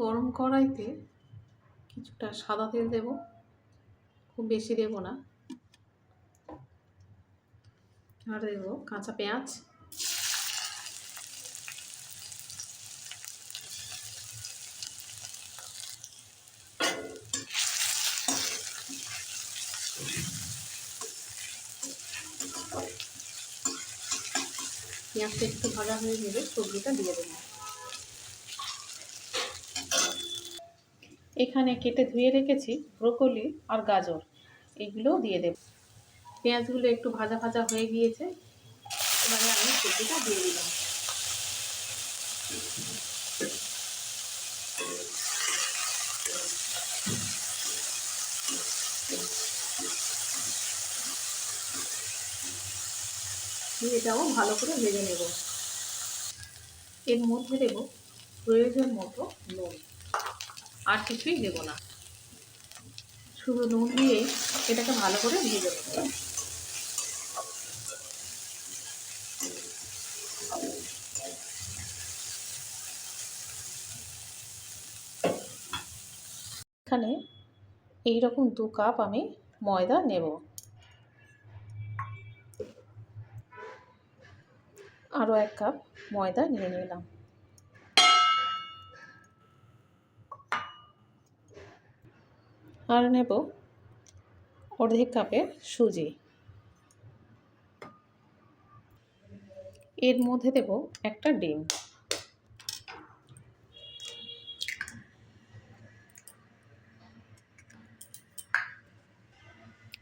গরম কড়াইতে কিছুটা সাদা তেল দেব। খুব বেশি দেব না। আর দেব কাঁচা পেঁয়াজ। পেঁয়াজটা একটু ভাজা হয়ে গেলে সবজিটা দিয়ে দেবো। এখানে কেটে ধুয়ে রেখেছি ব্রোকলি আর গাজর। এগুলোও দিয়ে দেব। পেঁয়াজগুলো একটু ভাজা ভাজা হয়ে গিয়েছে। এবারে আমি সবজিটা দিয়ে দিলাম। এটাও ভালো করে ভেজে নেব। এর মধ্যে দেব প্রয়োজন মতো নুন আর কিছুই দেব না। শুধু নুন দিয়ে এটাকে ভালো করে ভেজে নেব। এখানে এইরকম দু কাপ আমি ময়দা নেব। আরও এক কাপ ময়দা নিয়ে নিলাম। আর নেব অর্ধেক কাপের সুজি। এর মধ্যে দেব একটা ডিম।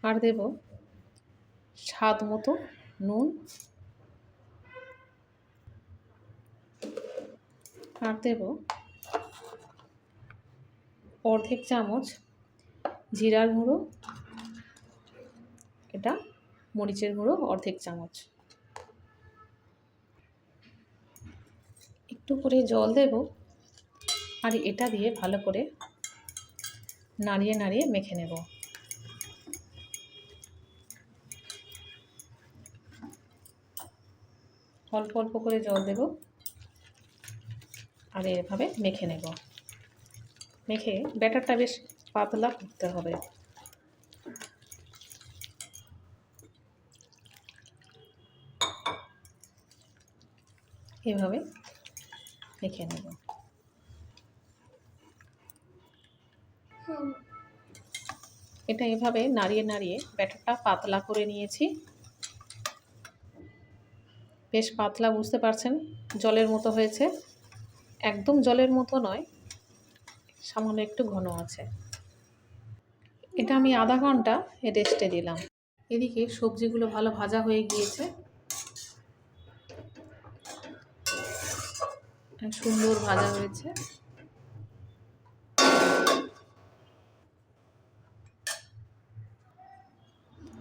আর দেব স্বাদ মতো নুন। আর দেব অর্ধেক চামচ জিরার গুঁড়ো, এটা মরিচের গুঁড়ো, অর্ধেক চামচ। একটু করে জল দেব আর এটা দিয়ে ভালো করে নাড়িয়ে নাড়িয়ে মেখে নেব। অল্প অল্প করে জল দেব আর এভাবে মেখে নেব। মেখে ব্যাটারটা বেশ পাতলা করতে হবে। এভাবে মেখে নেব। এটা এভাবে নাড়িয়ে নাড়িয়ে ব্যাটারটা পাতলা করে নিয়েছি। বেশ পাতলা, বুঝতে পারছেন? জলের মতো হয়েছে। একদম জলের মতো নয়, সামান্য একটু ঘন আছে। এটা আমি আধা ঘণ্টা রেস্টে দিলাম। এদিকে সবজিগুলো ভালো ভাজা হয়ে গিয়েছে। সুন্দর ভাজা হয়েছে।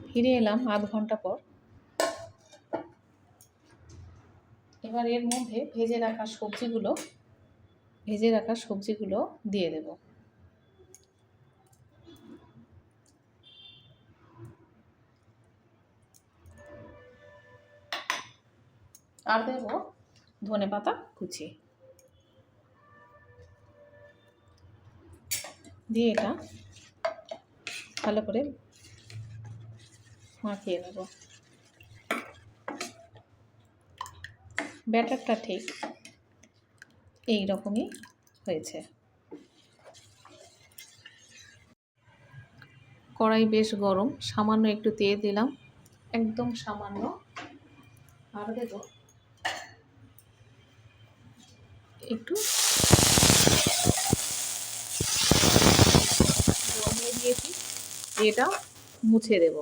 ফিরে এলাম আধ ঘণ্টা পর। এবার এর মধ্যে ভেজে রাখা সবজিগুলো, ভেজে রাখা সবজিগুলো দিয়ে দেব। আর দেব ধনে পাতা কুচি। দিয়ে এটা ভালো করে মাখিয়ে নেব। ব্যাটারটা ঠিক এই রকমই হয়েছে। কড়াই বেশ গরম, সামান্য একটু তেল দিলাম, একদম সামান্য। আর দেব একটু। দিয়ে দিয়েছি। এটা মুছে দেব।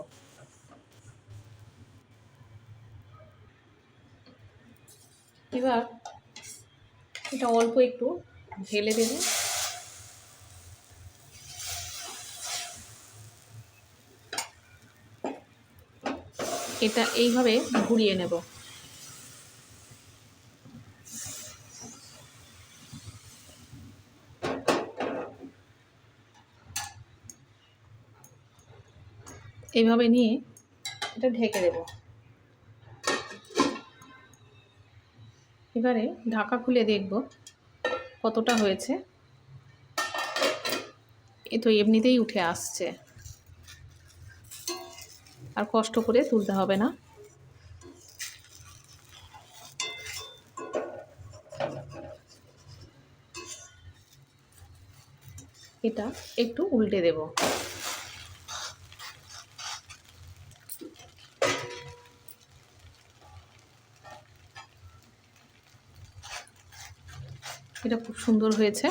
এবার এটা অল্প একটু ঢেলে দেব। এটা এইভাবে ঘুরিয়ে নেব। এইভাবে নিয়ে এটা ঢেকে দেব। এবারে ঢাকা খুলে দেখব কতটা হয়েছে। এ তো এমনিতেই উঠে আসছে। আর কষ্ট করে তুলতে হবে না। এটা একটু উল্টে দেব। এটা খুব সুন্দর হয়েছে।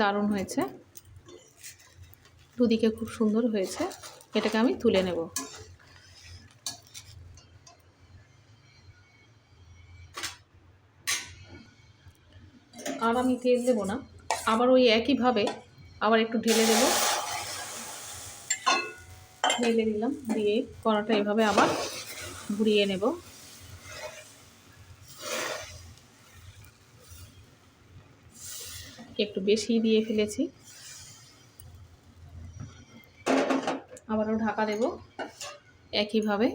দারুণ হয়েছে। দুদিকে খুব সুন্দর হয়েছে। এটাকে আমি তুলে নেব। আর আমি তেল দেবো না। আবার ওই একইভাবে আবার একটু ঢেলে দেব। ঢেলে দিলাম। দিয়ে কড়াটা এভাবে আবার ঘুরিয়ে নেব। একটু বেশি দিয়ে ফেলেছি। আবারও ঢাকা দেব একইভাবে।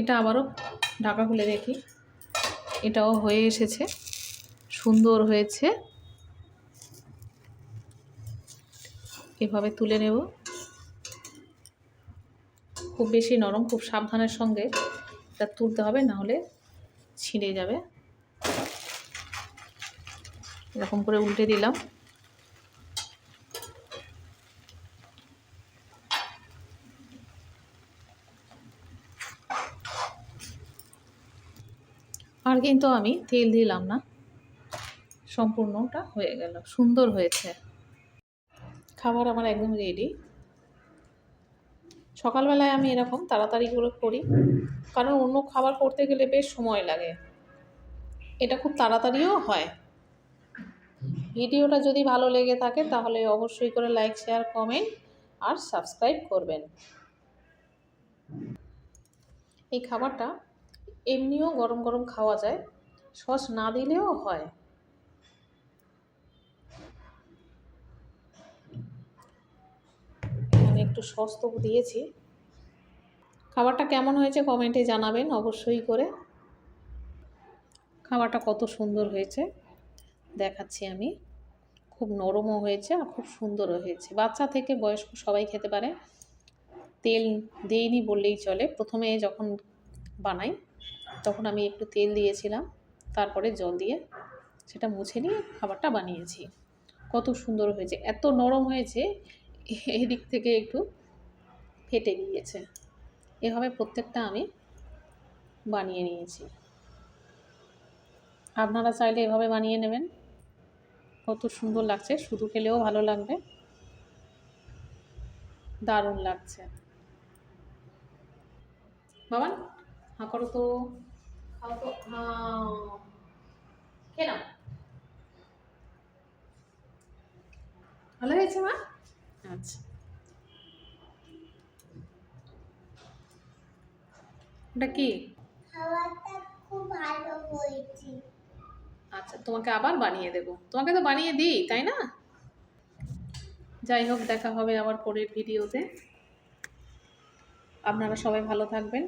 এটা আবারও ঢাকা খুলে দেখি। এটাও হয়ে এসেছে। সুন্দর হয়েছে। এভাবে তুলে নেব। খুব বেশি নরম, খুব সাবধানের সঙ্গে এটা তুলতে হবে, না হলে ছিঁড়ে যাবে। এরকম করে উল্টে দিলাম। আর কিন্তু আমি তেল দিলাম না। সম্পূর্ণটা হয়ে গেল, সুন্দর হয়েছে। খাবার আমার একদম রেডি সকালবেলায় আমি এরকম তাড়াতাড়ি করে করি কারণ অন্য খাবার করতে গেলে বেশ সময় লাগে। এটা খুব তাড়াতাড়িও হয়। ভিডিওটা যদি ভালো লেগে থাকে তাহলে অবশ্যই করে লাইক শেয়ার কমেন্ট আর সাবস্ক্রাইব করবেন। এই খাবারটা এমনিও গরম গরম খাওয়া যায়, সস না দিলেও হয় এখানে একটু সস তো দিয়েছি। খাবারটা কেমন হয়েছে কমেন্টে জানাবেন অবশ্যই করে। খাবারটা কত সুন্দর হয়েছে, দেখাচ্ছি আমি। খুব নরমও হয়েছে আর খুব সুন্দরও হয়েছে। বাচ্চা থেকে বয়স্ক সবাই খেতে পারে। তেল দেইনি বললেই চলে। প্রথমে যখন বানাই, তখন আমি একটু তেল দিয়েছিলাম। তারপরে জল দিয়ে সেটা মুছে নিয়ে খাবারটা বানিয়েছি। কত সুন্দর হয়েছে। এত নরম হয়েছে এদিক থেকে একটু ফেটে গিয়েছে। এভাবে প্রত্যেকটা আমি বানিয়ে নিয়েছি। আপনারা চাইলে এভাবে বানিয়ে নেবেন। কত সুন্দর লাগছে শুধু খেলেও ভালো লাগবে। দারুণ লাগছে। বাবা হাঁ করো তো। খাও তো হাঁ ভালো হয়েছে মা? আচ্ছা। ওটা কি? আচ্ছা তোমাকে আবার বানিয়ে দেবো। তোমাকে তো বানিয়ে দিই তাই না? যাই হোক দেখা হবে আবার পরের ভিডিওতে। আপনারা সবাই ভালো থাকবেন।